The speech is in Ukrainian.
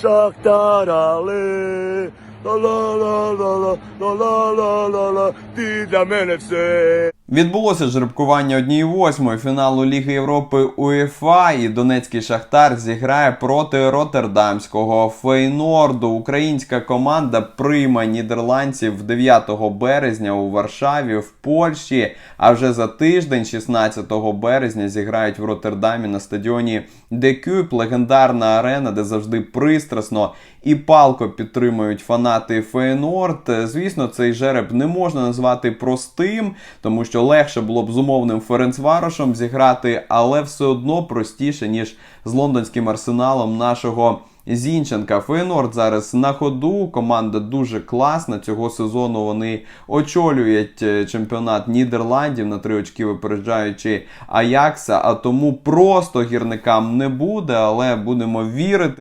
Шахтар, але ла-ла-ла-ла-ла, ла-ла-ла-ла-ла, ти для мене все. Відбулося жеребкування однієї восьмої фіналу Ліги Європи УЄФА і Донецький Шахтар зіграє проти Роттердамського Фейнорду. Українська команда прийме нідерландців 9 березня у Варшаві в Польщі. А вже за тиждень, 16 березня, зіграють в Роттердамі на стадіоні Декюп, легендарна арена, де завжди пристрасно і палко підтримують фанати Фейнорд. Звісно, цей жереб не можна назвати простим, тому що легше було б з умовним Ференцварошем зіграти, але все одно простіше, ніж з лондонським арсеналом нашого. Зінченка Фейнорд зараз на ходу. Команда дуже класна. Цього сезону вони очолюють е, чемпіонат Нідерландів на три очки випереджаючи Аякса. А тому просто гірникам не буде, але будемо вірити.